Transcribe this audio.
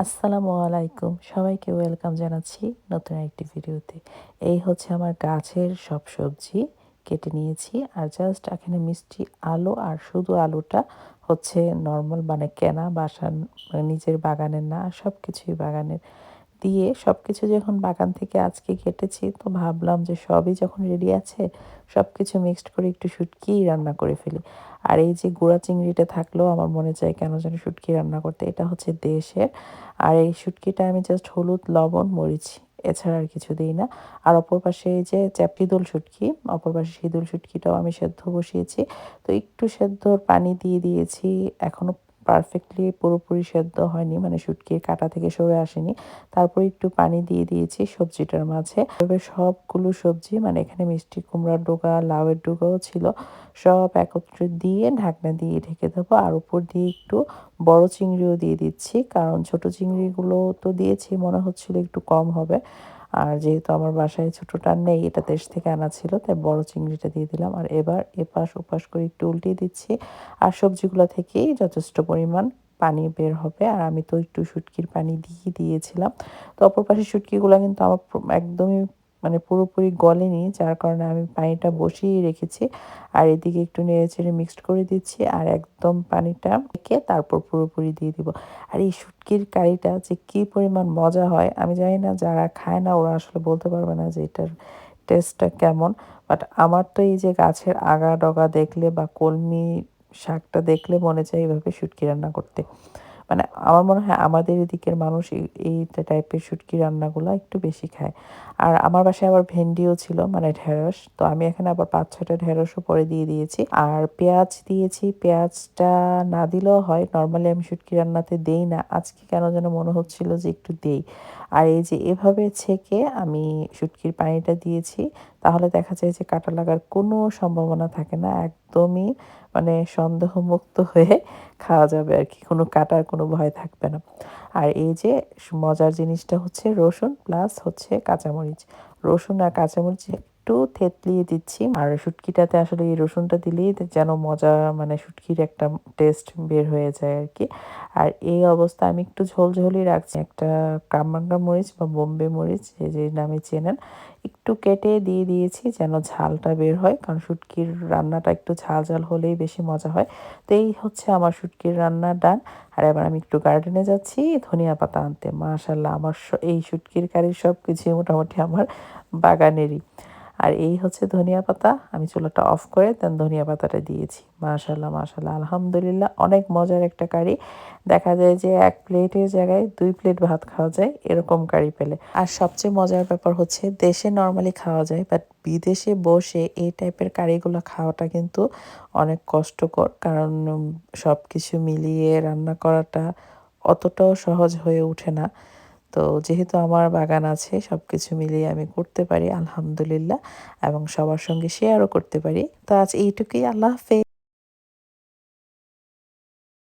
আসসালামু আলাইকুম। সবাইকে ওয়েলকাম জানাচ্ছি নতুন একটি ভিডিওতে। এই হচ্ছে আমার গাছের সব সবজি কেটে নিয়েছি আর জাস্ট এখানে মিষ্টি আলু আর শুধু আলুটা হচ্ছে নর্মাল মানে কেনা বাসার মানে নিজের বাগানের না সব কিছুই বাগানের। দিয়ে সব কিছু যখন বাগান থেকে আজকে কেটেছি, তো ভাবলাম যে সবই যখন রেডি আছে সব কিছু মিক্সড করে একটু শুটকি রান্না করে ফেলি। আর এই যে গুঁড়া চিংড়িটা থাকলেও আমার মনে চায় কেন যেন শুটকি রান্না করতে, এটা হচ্ছে দেশের। আর এই শুটকিটা আমি জাস্ট হলুদ, লবণ, মরিচ, এছাড়া আর কিছু দিই না। আর অপর পাশে এই যে চ্যাপিদুল শুটকি, অপর পাশে সিদুল শুটকিটাও আমি সেদ্ধ বসিয়েছি। তো একটু সেদ্ধর পানি দিয়ে দিয়েছি এখনও পারফেক্টলি পুরোপুরি সেদ্ধ হয়নি মানে শুটকির কাটা থেকে সরে আসেনি। তারপর একটু পানি দিয়ে দিয়েছি সবজিটার মাঝে। তবে সবগুলো সবজি মানে এখানে মিষ্টি কুমড়ার ডোকা লাউয়ের ডোকাও ছিল, সব একত্রে দিয়ে ঢাকনা দিয়ে ঢেকে দেবো। আর উপর দিয়ে একটু বড় চিংড়িও দিয়ে দিচ্ছি, কারণ ছোট চিংড়িগুলো তো দিয়েছি, মনে হচ্ছিল একটু কম হবে। আর যেহেতু আমার বাসায় ছোটোটা নেই, এটা দেশ থেকে আনা ছিল, তাই বড় চিংড়িটা দিয়ে দিলাম। আর এবার এপাশ ওপাশ করে একটু উল্টিয়ে দিচ্ছি। আর সবজিগুলো থেকেই যথেষ্ট পরিমাণ পানি বের হবে। আর আমি তো একটু শুটকির পানি দিয়ে দিয়েছিলাম। তো অপর পাশে শুটকিগুলো কিন্তু আমার একদমই মানে পুরোপুরি গলেনি, যার কারণে আমি পানিটা বসিয়ে রেখেছি। আর এদিকে একটু নেড়ে চেড়ে মিক্সড করে দিচ্ছি আর একদম পানিটা রেখে তারপর পুরোপুরি দিয়ে দিব। আর এই শুটকির কারিটা যে কী পরিমাণ মজা হয়, আমি জানি না, যারা খায় না ওরা আসলে বলতে পারবে না যে এটার টেস্টটা কেমন। বাট আমার তো এই যে গাছের আগা ডগা দেখলে বা কলমি শাকটা দেখলে মনে চায় এইভাবে শুটকি রান্না করতে। মানে আমার মনে হয় আমাদের এদিকের মানুষ এই টাইপের শুটকি রান্নাগুলো একটু বেশি খায়। আর আমার বাসায় আবার ভেন্ডিও ছিল মানে ঢেঁড়স। তো আমি এখানে আবার পাঁচ ছটা ঢেঁড়সও পরে দিয়ে দিয়েছি। আর পেঁয়াজ দিয়েছি। পেঁয়াজটা না দিলেও হয় নর্মালি আমি শুটকি রান্নাতে দেই না। আজকে কেন যেন মনে হচ্ছিল যে একটু দেই। আর এই যে এভাবে ছেঁকে আমি শুটকির পানিটা দিয়েছি। তাহলে দেখা যায় যে কাটা লাগার কোনো সম্ভাবনা থাকে না। একদমই মানে সন্দেহমুক্ত হয়ে খাওয়া যাবে আর কি। কোনো কাটার কোনো ভয় থাকবে না। আর এই যে মজার জিনিসটা হচ্ছে রসুন প্লাস হচ্ছে কাঁচামরিচ। রসুন আর কাঁচামরিচ একটু থেতলিয়ে দিচ্ছি। আর শুটকিটাতে আসলে এই রসুনটা দিলেই যেন মজা মানে শুটকির একটা টেস্ট বের হয়ে যায় আর কি আর এই অবস্থা আমি একটু ঝোলঝোলই রাখছি। একটা কামরাঙ্গা মরিচ বা বোম্বে মরিচ, যে যে নামে চেনেন, একটু কেটে দিয়ে দিয়েছি যেন ঝালটা বের হয়। কারণ শুটকির রান্নাটা একটু ঝাল ঝাল হলেই বেশি মজা হয়। তো এই হচ্ছে আমার শুটকির রান্না ডান। আর এবার আমি একটু গার্ডেনে যাচ্ছি। ধনিয়া পাতা আনতে। মাশাল্লাহ আমার এই শুটকির কারির সব কিছুই মোটামুটি আমার বাগানেরই। আর এই হচ্ছে ধনিয়া পাতা। আমি চুলাটা অফ করে দেন ধনিয়া পাতাটা দিয়েছি। মাশাল্লাহ মাশাল্লাহ আলহামদুলিল্লাহ, অনেক মজার একটা কারি। দেখা যায় যে এক প্লেটের জায়গায় দুই প্লেট ভাত খাওয়া যায় এরকম কারি পেলে। আর সবচেয়ে মজার ব্যাপার হচ্ছে দেশে নর্মালি খাওয়া যায় বাট বিদেশে বসে এই টাইপের কারিগুলো খাওয়াটা কিন্তু অনেক কষ্টকর। কারণ সব কিছু মিলিয়ে রান্না করাটা অতটাও সহজ হয়ে ওঠে না। তো যেহেতু আমার বাগান আছে সব কিছু মিলিয়ে আমি করতে পারি, আলহামদুলিল্লাহ এবং সবার সঙ্গে শেয়ারও করতে পারি। তো আজ এইটুকুই, আল্লাহ হাফেজ।